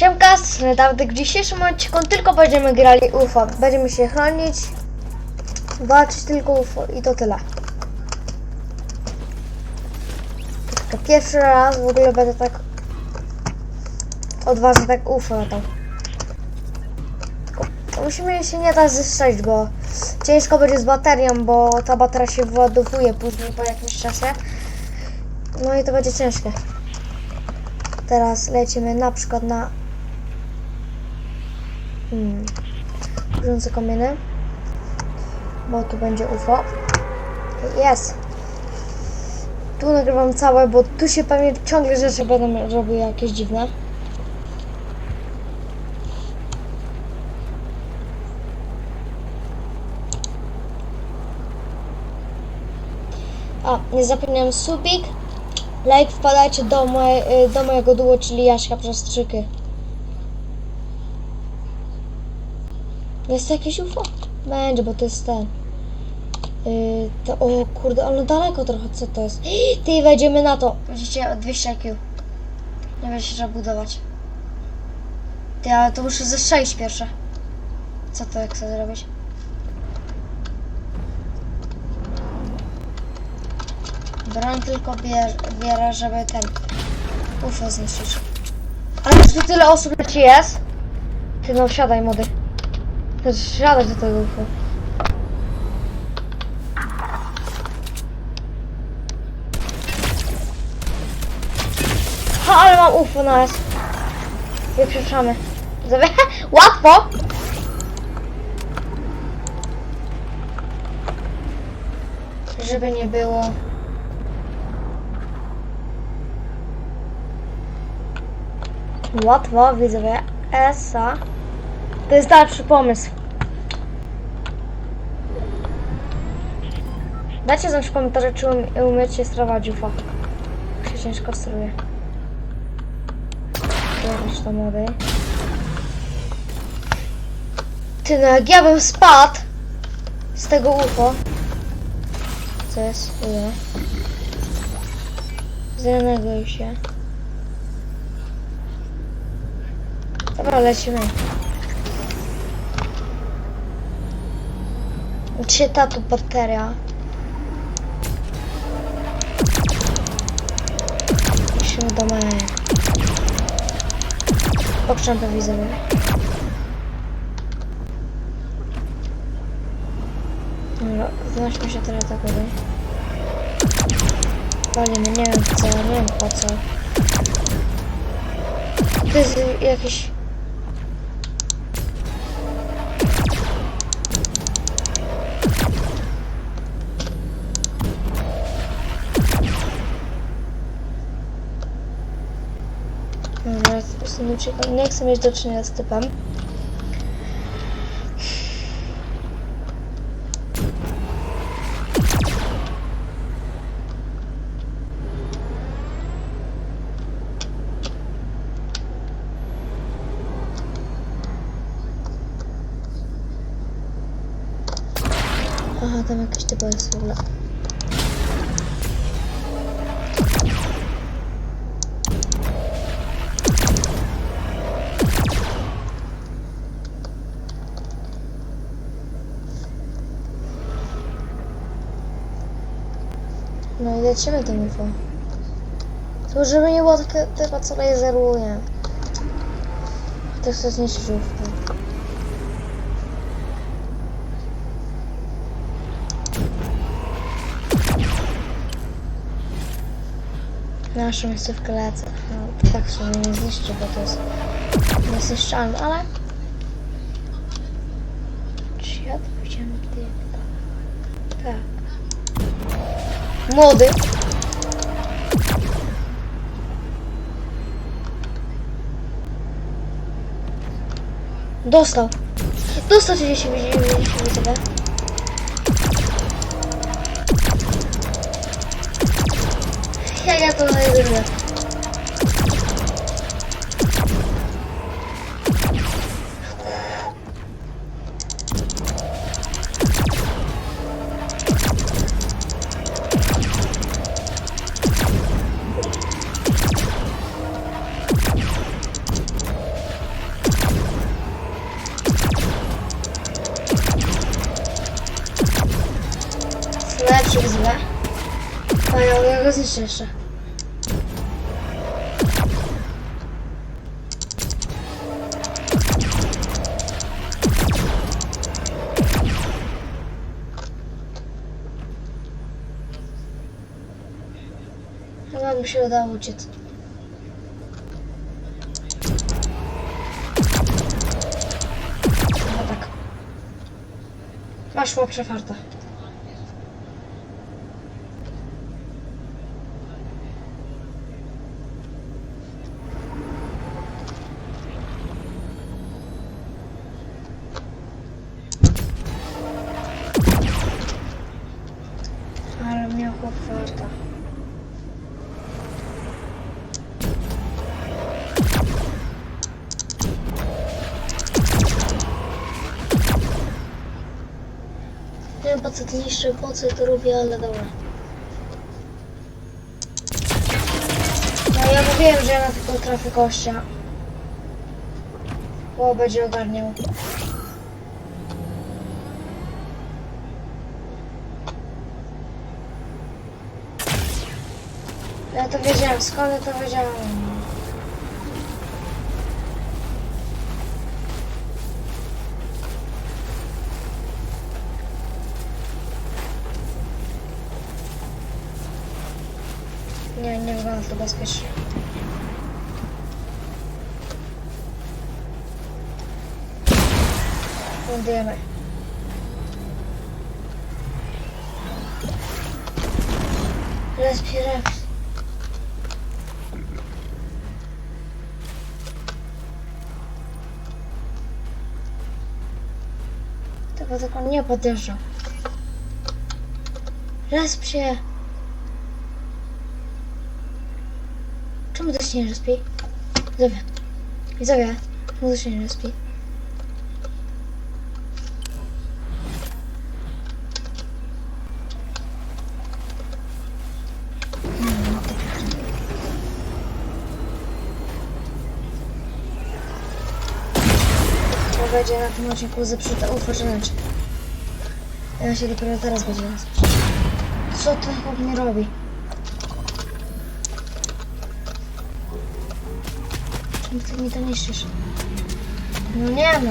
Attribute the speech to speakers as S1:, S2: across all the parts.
S1: Siemka, Dawdek. W dzisiejszym odcinku tylko będziemy grali UFO. Będziemy się chronić, walczyć tylko UFO i to tyle. To pierwszy raz w ogóle będę tak odważnie tak UFO latał. Musimy się nie dać zestrzelić, bo ciężko będzie z baterią, bo ta bateria się wyładowuje później po jakimś czasie. No i to będzie ciężkie. Teraz lecimy na przykład na hmm, bieżące kamienie, bo tu będzie UFO. Jest! Tu nagrywam całe, bo tu się pewnie ciągle rzeczy będą robiły jakieś dziwne. A, nie zapomniałem subik, like, wpadajcie do, moje, y, do mojego duo, czyli Jaśka Przestrzyky. Jest jakieś UFO? Będzie, bo to jest ten. Yy, to, o kurde, ono daleko trochę, co to jest? Ty, wejdziemy na to. Widzicie, 200 IQ. Nie wiem, się trzeba budować. Ty, ale to muszę zestrzelić pierwsze. Co to, jak chcę zrobić? Broń tylko bier, bierę, żeby ten UFO zniszczyć. Ale już tu tyle osób leci jest. Ty no, wsiadaj młody. Wsiadać do tego UFO. Ha, ale mam UFO na nas. Wyprzeczamy. Łatwo! Żeby nie było. Łatwo, widzowie. Esa. To jest dalszy pomysł. Dajcie znać w komentarzach, czy umie, umiecie sterować UFO. Jak się ciężko steruje. Zobacz to młody. Ty no, jak ja bym spadł z tego UFO. Co jest? Ile? Zdenerwuj się. Dobra, lecimy. Gdzie ta tu bateria? Musimy do mojej. Pokrzępę widzowie. Dobra, wnośmy się teraz do góry. Walimy, nie wiem co, nie wiem po co. To jest jakiś... nie, nie chcę mieć do czynienia z typem. Aha, tam jakiś typ jest w ogóle. No i lecimy tym UFO. To żeby nie było takie typa, co laseruje. To chcę zniszczyć UFO. Naszą miejscówkę lecę. No, tak sobie nie zniszczy, bo to jest niezniszczalne, ale... Czy ja to widziałem Tak. Młody. Dostał. Dostał 30 widzę. Ja, ja to znajduję. Go zniszczę jeszcze. Chyba mu się udało uciec. No tak. Masz łapsze farta. Farta. Nie wiem po co to niszczy, po co to robię, ale dobra. No ja mówiłem, że ja na tylko trafię gościa. Bo będzie ogarniał. Ja to wiedziałem, skąd ja to wiedziałem? Nie, nie wygląda to bezpiecznie. Lądujemy. Respirax. Tego tylko nie podjeżdżał. Resp się. Czemu to się nie respi? Widzowie. Widzowie. Czemu to się nie respi? Będzie na tym odcinku zepsute UFO challenge. Ja się dopiero teraz będzie nas. Co ten chłop nie robi? Ty mi to niszczysz? No nie no.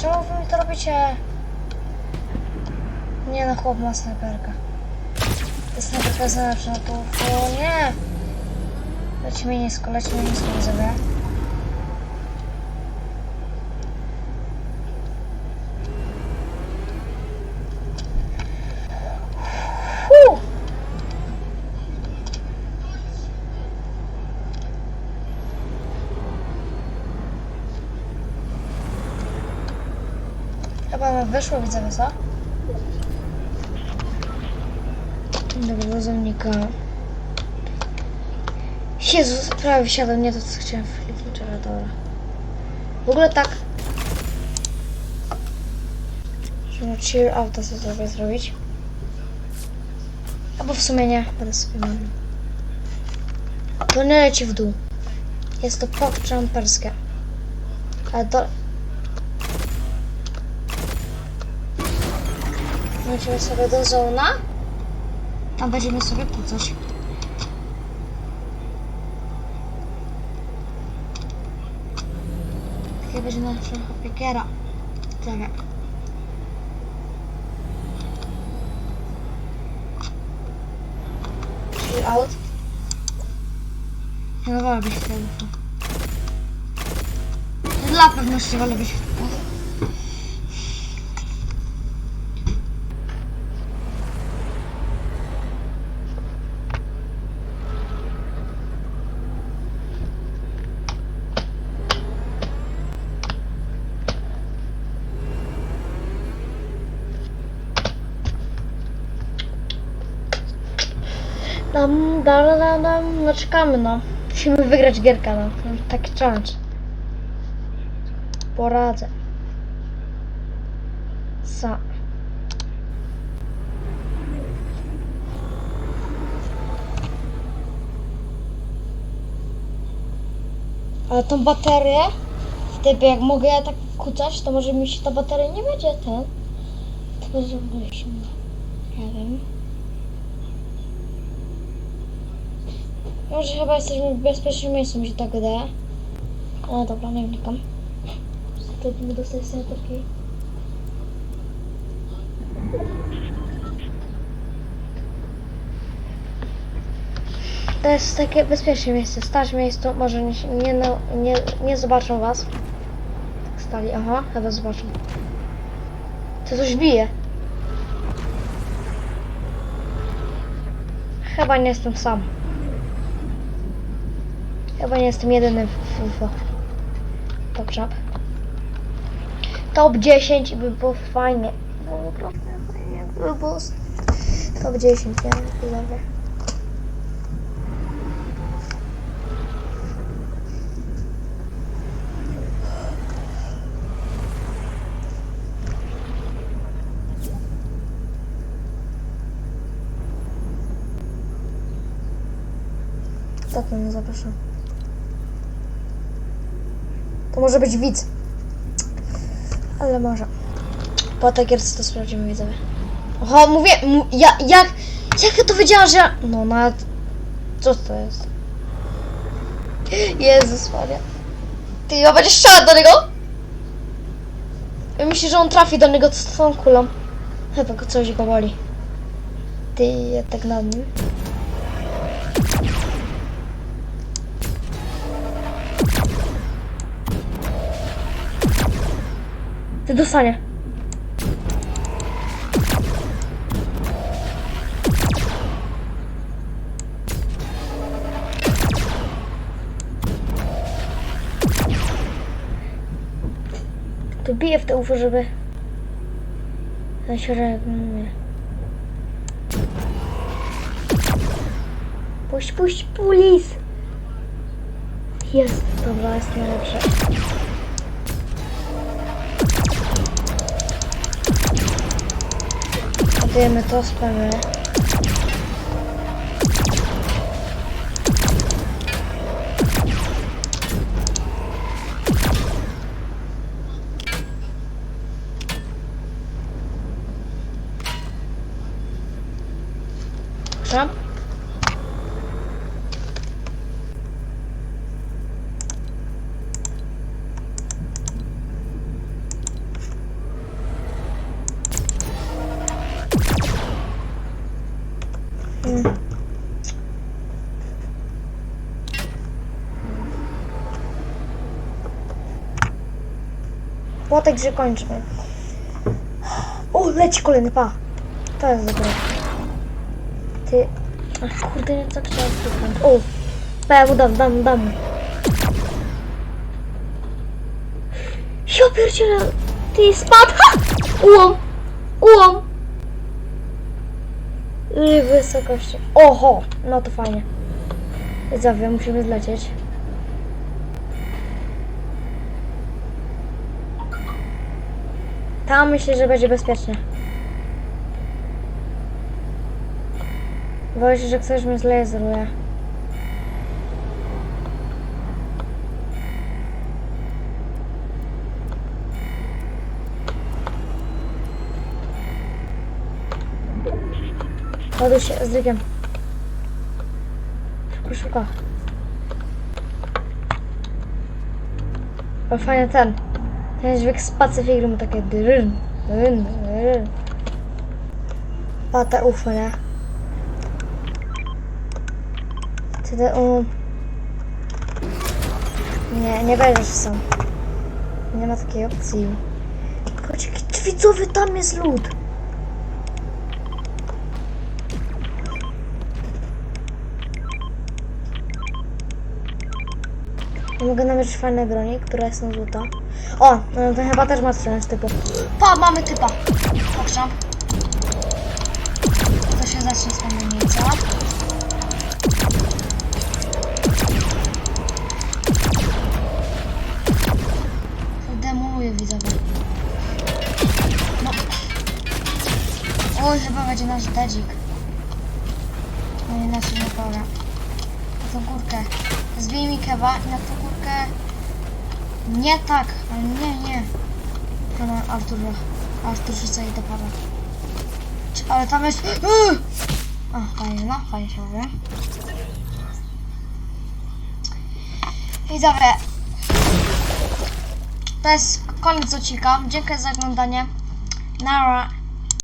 S1: Czemu wy mi to robicie? Nie no, chłop ma snajperkę. Ta snajperka jest najlepsza na to. O nie! Lecimy nisko, lecimy nisko, widzowie. Chyba wyszło, widzowie, co? Dobra, wozownika. Jezus, prawie wsiadłem, nie to co chciałem w dobra. W ogóle tak. Żeby chill auto sobie sobie zrobić. Albo w sumie nie, będę sobie mówił. To nie leci w dół. Jest to pokczamperskie. Ale to... Lecimy sobie do zona. Tam będziemy sobie po Takie będzie nasza opiekiera. Tak. Chill out. Być w tym. Dla pewności wolę być Dam, dam, dam, dam, no czekamy no. Musimy wygrać gierka no. Taki challenge. Poradzę. Sa. Ale tą baterię, w typie jak mogę ja tak kucać, to może mi się ta bateria nie będzie ten. Zobaczymy. Nie wiem. Może chyba jesteśmy w bezpiecznym miejscu, mi się tak wydaje. Ale dobra, nie wnikam. Wtedy dostać taki... To jest takie bezpieczne miejsce. Stać miejscu, może nie, nie, na- nie, nie zobaczą was. Tak stali, aha, chyba zobaczą. To coś bije. Chyba nie jestem sam. Chyba nie jestem jedyny w UFO. Dobrze. Top 10 by było fajnie. No. Top 10, nie? Dobra. Tak, no zapraszam. Może być widz. Ale może. Po tej gierce to sprawdzimy widzowie. Oho, mówię, ja, jak, jak ja to wiedziałam, że ja... No nawet... Co to jest? Jezus Maria. Ty, ja będziesz strzelać do niego? Ja myślę, że on trafi do niego z tą kulą. Chyba go coś go boli. Ty, ja tak nad nim. Ty dostanie. Bije w te UFO, żeby... Środek, mówię. Puść, puść, pulis! Jest, dobra, jest najlepsze. Damn it, lost my man. Płotek, że kończymy. O, leci kolejny, pa. To jest dobre. Ty... Ach, kurde, nie tak chciałam stuknąć. O! Pa, ja mu dam, dam, dam. Ja pierdzielę! Ty spadł! Ha! Ułom! Ułom! I wysokości. Oho! No to fajnie. Widzowie, musimy zlecieć. Tam myślę, że będzie bezpiecznie. Boję się, że ktoś mnie zlezeruje. Ładuj się z drugiem. Szybko, szybko. O, fajny ten. Ten dźwięk z Pacyfiku mu takie dryn, dryn, dryn. Pata UFO, nie? Wtedy um... Nie, nie będziesz sam. Nie ma takiej opcji. Chodź, jaki widzowy, tam jest lód. Mogę namierzyć fajne broni, która jest na złota. O, no to chyba też ma strzelać typu. Pa, mamy typa. Pokrzam. To się zacznie z kamienica. Demoluję widzowie. No. Oj, chyba będzie nasz dedzik. No inaczej nie powiem tą górkę. Zbij mi kewa i na tą górkę... Nie tak, ale nie, nie. Pana Artura. Artur rzuca jej do. Ale tam jest... Uuu! A, fajnie, no, fajnie się mówię. I dobra. To jest koniec odcinka. Dziękuję za oglądanie. Nara.